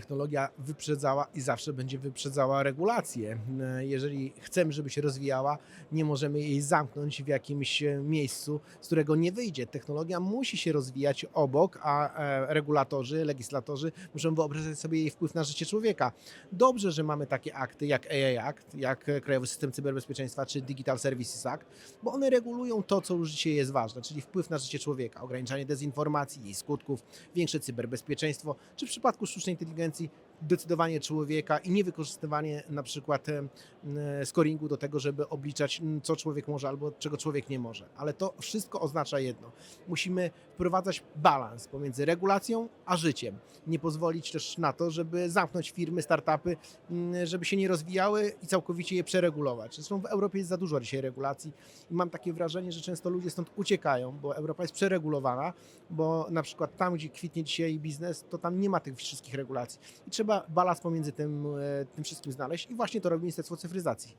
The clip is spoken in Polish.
technologia wyprzedzała i zawsze będzie wyprzedzała regulacje. E, Jeżeli chcemy, żeby się rozwijała, nie możemy jej zamknąć w jakimś e, miejscu, z którego nie wyjdzie. Technologia musi się rozwijać obok, a e, regulatorzy, legislatorzy muszą wyobrażać sobie jej wpływ na życie człowieka. Dobrze, że mamy takie akty jak AI Act, jak Krajowy System Cyberbezpieczeństwa czy Digital Services Act, bo one regulują to, co już dzisiaj jest ważne, czyli wpływ na życie człowieka, ograniczanie dezinformacji, jej skutków, większe cyberbezpieczeństwo, czy w przypadku sztucznej inteligencji See. Decydowanie człowieka i niewykorzystywanie na przykład e, scoringu do tego, żeby obliczać, co człowiek może albo czego człowiek nie może. Ale to wszystko oznacza jedno. Musimy wprowadzać balans pomiędzy regulacją a życiem. Nie pozwolić też na to, żeby zamknąć firmy, startupy, żeby się nie rozwijały i całkowicie je przeregulować. Zresztą w Europie jest za dużo dzisiaj regulacji i mam takie wrażenie, że często ludzie stąd uciekają, bo Europa jest przeregulowana, bo na przykład tam, gdzie kwitnie dzisiaj biznes, to tam nie ma tych wszystkich regulacji. I trzeba balans pomiędzy tym, e, tym wszystkim znaleźć i właśnie to robi Ministerstwo Cyfryzacji.